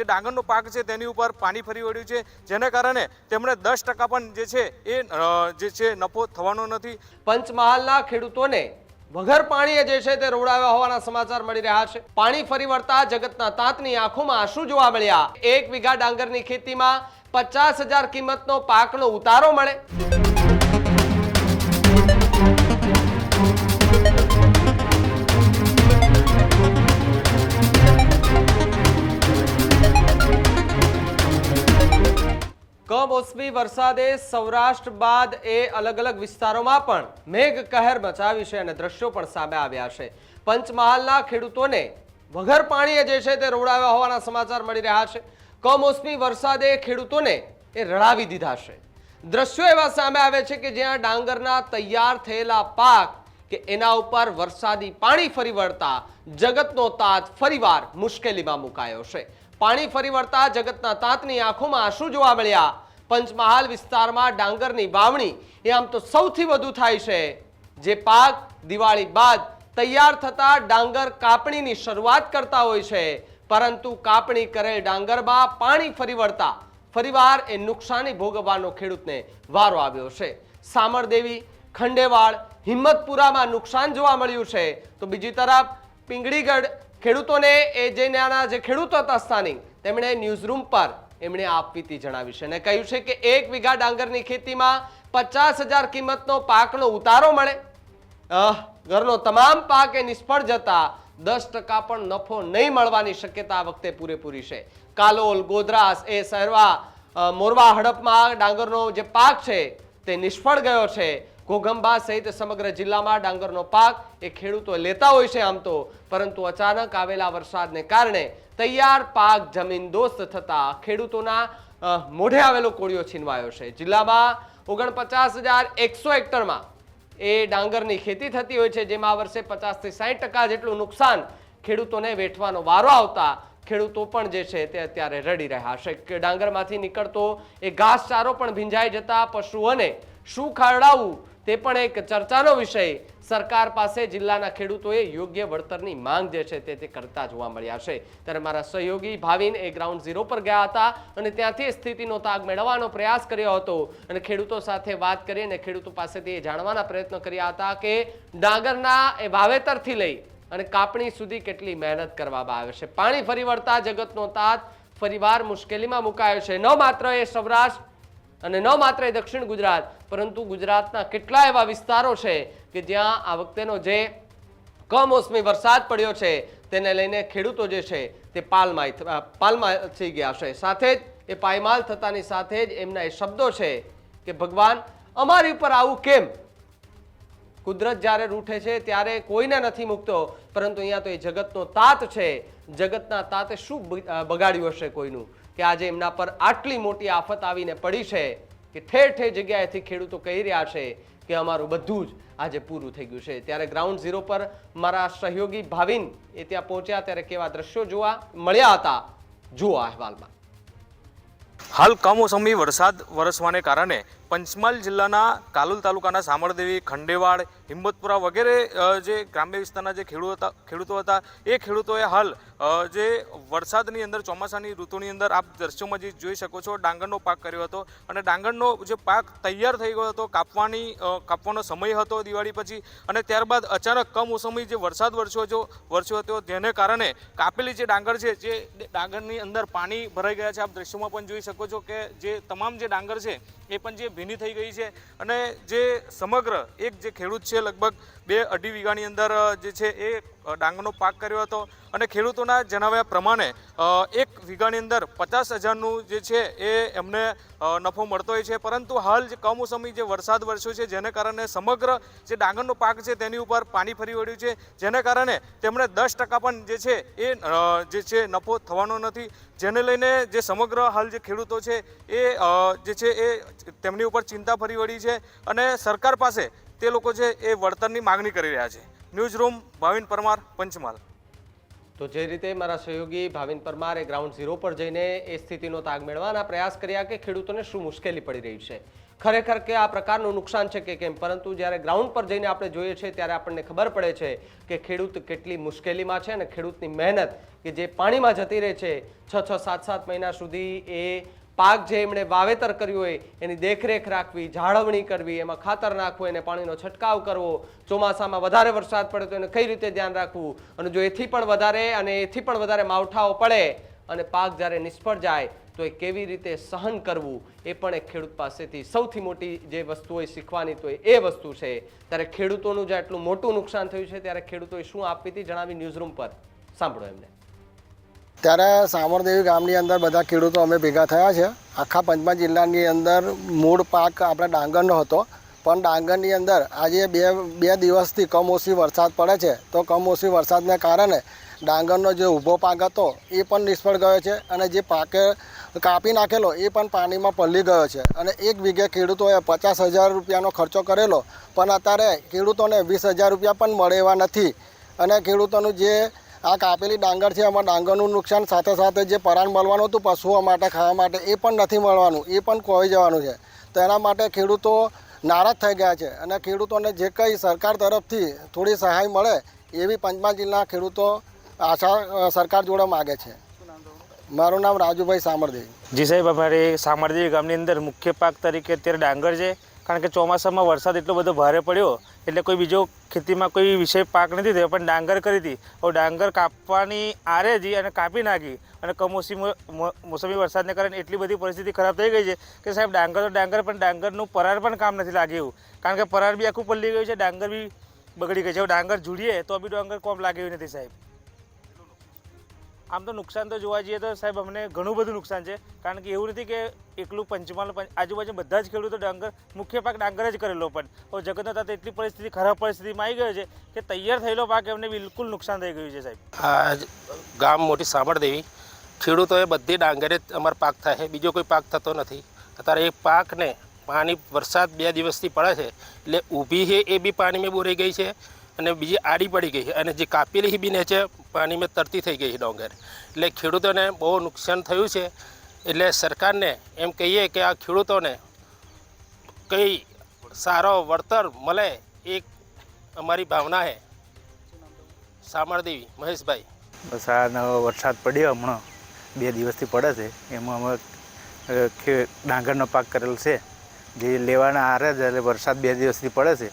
જે ડાંગરનો પાક છે તેની ઉપર પાણી ફરી વળ્યું છે, જેના કારણે તેમણે દસ ટકા પણ જે છે એ જે છે નફો થવાનો નથી. પંચમહાલના ખેડૂતોને વગર પાણીએ જે છે તે રોડાવ્યા હોવાના સમાચાર મળી રહ્યા છે. પાણી ફરી વળતા જગતના તાતની આંખોમાં શું જોવા મળ્યા. એક વીઘા ડાંગરની ખેતીમાં પચાસ હજાર કિંમતનો પાકનો ઉતારો મળે. કમોસમી વરસાદે સૌરાષ્ટ્ર બાદ એ અલગ અલગ વિસ્તારોમાં પણ મેઘ કહેર મચાવી છે અને દ્રશ્યો પણ સામે આવ્યા છે. પંચમહાલના ખેડૂતોને વગર પાણીએ જે છે તે રોડાવ્યા હોવાના સમાચાર મળી રહ્યા છે. કમોસમી વરસાદે ખેડૂતોને એ રડાવી દીધા છે. દ્રશ્યો એવા સામે આવે છે કે જ્યાં ડાંગરના તૈયાર થયેલા પાક કે એના ઉપર વરસાદી પાણી ફરી વળતા જગતનો તાજ ફરીવાર મુશ્કેલીમાં મુકાયો છે. પાણી ફરી વળતા જગતના તાંતની આંખોમાં શું જોવા મળ્યા. પંચમહાલ વિસ્તારમાં ડાંગરની વાવણી, એ આમ તો સૌથી વધુ થાય છે. જે પાક, દિવાળી બાદ તૈયાર થતા ડાંગર કાપણીની શરૂઆત કરતા હોય છે. પરંતુ કાપણી કરેલ ડાંગરમાં પાણી ફરી વળતા, ફરીવાર એ નુકસાની ભોગવવાનો ખેડૂતને વારો આવ્યો છે. સામરદેવી, ખંડેવાડ, હિંમતપુરામાં નુકસાન જોવા મળ્યું છે. તો બીજી તરફ પિંગળીગઢ ખેડૂતોને એ જે નાના જે ખેડૂતો હતા સ્થાનિક, તેમણે ન્યૂઝરૂમ પર એમણે આપવીતી જણાવી છે અને કહ્યું છે કે એક વીઘા ડાંગરની ખેતીમાં પચાસ હજાર કિંમતનો પાકનો ઉતારો મળે. ઘરનો તમામ પાક એ નિષ્ફળ જતા દસ ટકા પણ નફો નહીં મળવાની શક્યતા આ વખતે પૂરેપૂરી છે. કાલોલ, ગોધરાસ એ સહેરવા મોરવા હડપમાં ડાંગરનો જે પાક છે તે નિષ્ફળ ગયો છે. ઘોઘંબા સહિત સમગ્ર જિલ્લામાં ડાંગરનો પાક એ ખેડૂતો લેતા હોય છે આમ તો. પરંતુ અચાનક આવેલા વરસાદને કારણે તૈયાર પાક જમીન દોસ્ત થતા ખેડૂતોના મોઢે આવેલો કોળિયો છીનવાયો છે. જિલ્લામાં ઓગણપચાસ હજાર એકસો હેક્ટરમાં એ ડાંગરની ખેતી થતી હોય છે, જેમાં આ વર્ષે પચાસથી સાઠ ટકા જેટલું નુકસાન ખેડૂતોને વેઠવાનો વારો આવતા ખેડૂતો પણ જે છે તે અત્યારે રડી રહ્યા છે. ડાંગરમાંથી નીકળતો એ ઘાસચારો પણ ભીંજાઈ જતા પશુઓને શું ખવડાવવું તે પણ એક ચર્ચાનો વિષય. સરકાર પાસે જિલ્લાના ખેડૂતોએ યોગ્ય વળતરની માંગ જે છે તે તે કરતા જોવા મળ્યા છે. ત્યારે મારા સહયોગી ભાવિન એ ગ્રાઉન્ડ ઝીરો પર ગયા હતા અને ત્યાંથી સ્થિતિનો તાગ મેળવવાનો પ્રયાસ કર્યો હતો. અને ખેડૂતો સાથે વાત કરી અને ખેડૂતો પાસેથી એ જાણવાના પ્રયત્નો કર્યા હતા કે ડાંગરના એ વાવેતરથી લઈ અને કાપણી સુધી કેટલી મહેનત કરવામાં આવે છે. પાણી ફરી વળતા જગતનો તાત ફરીવાર મુશ્કેલીમાં મુકાયો છે. ન માત્ર એ સૌરાષ્ટ્ર અને ન માત્ર એ દક્ષિણ ગુજરાત પરંતુ ગુજરાતના કેટલા એવા વિસ્તારો છે કે જ્યાં આ વખતેનો જે કમોસમી વરસાદ પડ્યો છે તેને લઈને ખેડૂતો જે છે તે પાલમાય થ- અ, પાલમાં થઈ ગયા છે. સાથે જ એ પાયમાલ થતાની સાથે જ એમના એ શબ્દો છે કે ભગવાન અમારી ઉપર આવું કેમ? કુદરત જ્યારે રૂઠે છે ત્યારે કોઈને નથી મૂકતો પરંતુ અહીંયા તો એ જગતનો તાત છે. જગતના તાતે શું બગાડ્યું હશે કોઈનું? કે આજે એમના પર આટલી મોટી આફત આવીને પડી છે કે ઠેર ઠેર જગ્યાએથી ખેડૂતો કહી રહ્યા છે કે અમારું બધું જ આજે પૂરું થઈ ગયું છે. ત્યારે ગ્રાઉન્ડ ઝીરો પર મારા સહયોગી ભાવિન એ ત્યાં પહોંચ્યા, ત્યારે કેવા દ્રશ્યો જોવા મળ્યા હતા, જુઓ અહેવાલમાં. હાલ કમોસમી વરસાદ વરસવાને કારણે પંચમહાલ જિલ્લાના કાલોલ તાલુકાના સામરદેવી ખંડેવાડ, હિંમતપુરા વગેરે જે ગ્રામ્ય વિસ્તારના જે ખેડૂતો હતા ખેડૂતો હતા, એ ખેડૂતોએ હાલ જે વરસાદની અંદર, ચોમાસાની ઋતુની અંદર આપ દ્રશ્યોમાં જે જોઈ શકો છો, ડાંગરનો પાક કર્યો હતો અને ડાંગરનો જે પાક તૈયાર થઈ ગયો હતો, કાપવાની કાપવાનો સમય હતો દિવાળી પછી અને ત્યારબાદ અચાનક કમોસમી જે વરસાદ વરસ્યો હતો વરસ્યો હતો તેને કારણે કાપેલી જે ડાંગર છે, જે ડાંગરની અંદર પાણી ભરાઈ ગયા છે, આપ દ્રશ્યોમાં પણ જોઈ શકો છો કે જે તમામ જે ડાંગર છે, એ પણ જે ભીની થઈ ગઈ છે. અને જે સમગ્ર એક જે ખેડૂત છે, લગભગ બે અઢી વીઘાની અંદર જે છે એ ડાંગનો પાક કર્યો હતો. અને ખેડૂતોના જણાવ્યા પ્રમાણે એક વીઘાની અંદર પચાસ હજારનું જે છે એ એમને નફો મળતો હોય છે. પરંતુ હાલ જે કમોસમી જે વરસાદ વરસ્યો છે, જેને કારણે સમગ્ર જે ડાંગરનો પાક છે તેની ઉપર પાણી ફરી વળ્યું છે. જેને કારણે તેમણે દસ ટકા પણ જે છે એ જે છે નફો થવાનો નથી. જેને લઈને જે સમગ્ર હાલ જે ખેડૂતો છે એ જે છે એ તેમની ઉપર ચિંતા ફરી વળી છે અને સરકાર પાસે તે લોકો છે એ વળતરની માગણી કરી રહ્યા છે. News room Bhavin Parmar, Panchmahal. તો જે રીતે મારા સહયોગી ભાવિન પરમારે ગ્રાઉન્ડ ઝીરો પર જઈને એ સ્થિતિનો તાગ મેળવવાના પ્રયાસ કર્યા કે ખેડૂતોને શું મુશ્કેલી પડી રહી છે. ખરેખર કે આ પ્રકારનું નુકસાન છે કે કેમ? પરંતુ જ્યારે ગ્રાઉન્ડ પર જઈને આપણે જોઈએ છીએ ત્યારે આપણને ખબર પડે છે કે ખેડૂત કેટલી મુશ્કેલીમાં છે અને ખેડૂતની મહેનત કે જે પાણીમાં જતી રહે છે છ છ, સાત સાત મહિના સુધી એ પાક જે એમણે વાવેતર કર્યું હોય, એની દેખરેખ રાખવી, જાળવણી કરવી, એમાં ખાતર નાખવું, એને પાણીનો છંટકાવ કરવો, ચોમાસામાં વધારે વરસાદ પડે તો એને કઈ રીતે ધ્યાન રાખવું? અને જો એથી પણ વધારે અને એથી પણ વધારે માવઠાઓ પડે અને પાક જ્યારે નિષ્ફળ જાય, તો એ કેવી રીતે સહન કરવું? એ પણ એક ખેડૂત પાસેથી સૌથી મોટી જે વસ્તુ હોય શીખવાની તો એ વસ્તુ છે. ત્યારે ખેડૂતોનું જે આટલું મોટું નુકસાન થયું છે, ત્યારે ખેડૂતોએ શું આપી હતી જણાવી ન્યૂઝરૂમ પર? સાંભળો એમને. ત્યારે સામરદેવી ગામની અંદર બધા ખેડૂતો અમે ભેગા થયા છે. આખા પંચમહાલ જિલ્લાની અંદર મૂળ પાક આપણે ડાંગરનો હતો. પણ ડાંગરની અંદર આજે બે બે દિવસથી કમોસમી વરસાદ પડે છે. તો કમોસમી વરસાદને કારણે ડાંગરનો જે ઊભો પાક હતો એ પણ નિષ્ફળ ગયો છે અને જે પાકે કાપી નાખેલો એ પણ પાણીમાં પલળી ગયો છે. અને એક વીઘે ખેડૂતોએ પચાસ હજાર રૂપિયાનો ખર્ચો કરેલો. પણ અત્યારે ખેડૂતોને વીસ હજાર રૂપિયા પણ મળે એવા નથી. અને ખેડૂતોનું જે આ કાપેલી ડાંગર છે એમાં ડાંગરનું નુકસાન સાથે સાથે જે પરાણ મળવાનું હતું પશુઓ માટે, ખાવા માટે, એ પણ નથી મળવાનું, એ પણ ખોવાઈ જવાનું છે. તો એના માટે ખેડૂતો નારાજ થઈ ગયા છે અને ખેડૂતોને જે કંઈ સરકાર તરફથી થોડી સહાય મળે, એવી પંચમહાલ જિલ્લાના ખેડૂતો આશા સરકાર જોડે માગે છે. મારું નામ રાજુભાઈ સામરદેવી. જી સાહેબ, અમારે સામરદેવી ગામની અંદર મુખ્ય પાક તરીકે અત્યારે ડાંગર છે. કારણ કે ચોમાસામાં વરસાદ એટલો બધો ભારે પડ્યો, એટલે કોઈ બીજો ખેતીમાં કોઈ વિષય પાક નથી થયો. પણ ડાંગર કરી હતી. હવે ડાંગર કાપવાની આરે જી અને કાપી નાખી. અને કમોસમી મોસમી વરસાદને કારણે એટલી બધી પરિસ્થિતિ ખરાબ થઈ ગઈ છે કે સાહેબ, ડાંગર તો ડાંગર, પણ ડાંગરનું પરાર પણ કામ નથી લાગે એવું. કારણ કે પરાર બી આખું પલ્લી ગયું છે, ડાંગર બી બગડી ગઈ છે. હવે ડાંગર જુડીએ તો બી ડાંગર કોમ લાગ્યું નથી સાહેબ. આમ તો નુકસાન તો જોવા જઈએ તો સાહેબ અમને ઘણું બધું નુકસાન છે. કારણ કે એવું નથી કે એકલું પંચમહાલ, પંચ- આજુબાજુ બધા જ ખેડૂતો ડાંગર, મુખ્ય પાક ડાંગર જ કરેલો પણ. હવે જગતનો તાત એટલી પરિસ્થિતિ, ખરાબ પરિસ્થિતિમાં આવી ગયો છે કે તૈયાર થયેલો પાક એમને બિલકુલ નુકસાન થઈ ગયું છે સાહેબ. આ ગામ મોટી સાંભળદેવી ખેડૂતોએ બધી ડાંગરે જ અમારો પાક થાય છે. બીજો કોઈ પાક થતો નથી. અત્યારે એ પાકને પાણી વરસાદ બે દિવસથી પડે છે એટલે ઊભી છે એ બી પાણીમાં બોરાઈ ગઈ છે અને બીજી આડી પડી ગઈ છે. અને જે કાપેલી બી નીચે પાણીમાં તરતી થઈ ગઈ ડોંગર. એટલે ખેડૂતોને બહુ નુકસાન થયું છે. એટલે સરકારને એમ કહીએ કે આ ખેડૂતોને કંઈ સારો વળતર મળે એક અમારી ભાવના છે. સામળદેવી મહેશભાઈ. બસ આ નવો વરસાદ પડ્યો હમણાં. બે દિવસથી પડે છે. એમાં અમે ડાંગરનો પાક કરેલ છે. જે લેવાના આરે જ એટલે વરસાદ બે દિવસથી પડે છે.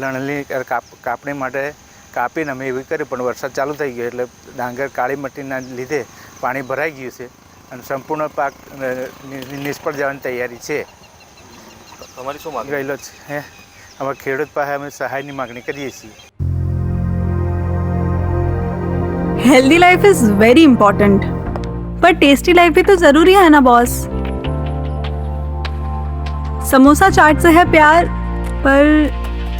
લણણી કાપણી માટે કાપીને અમે એવી કરી પણ વરસાદ ચાલુ થઈ ગયો એટલે ડાંગર કાળી મટીના લીધે પાણી ભરાઈ ગયું છે અને સંપૂર્ણ પાક નિષ્ફળ જવાની તૈયારી છે. તમારી શું માંગ ગયેલો છે હે? અમે ખેડૂત પાસે અમે સહાયની માગણી કરીએ છીએ. Healthy life is very important પણ ટેસ્ટી લાઈફ ભી તો જરૂરી હે ના બોસ સમોસા ચાટ સે હે પ્યાર પર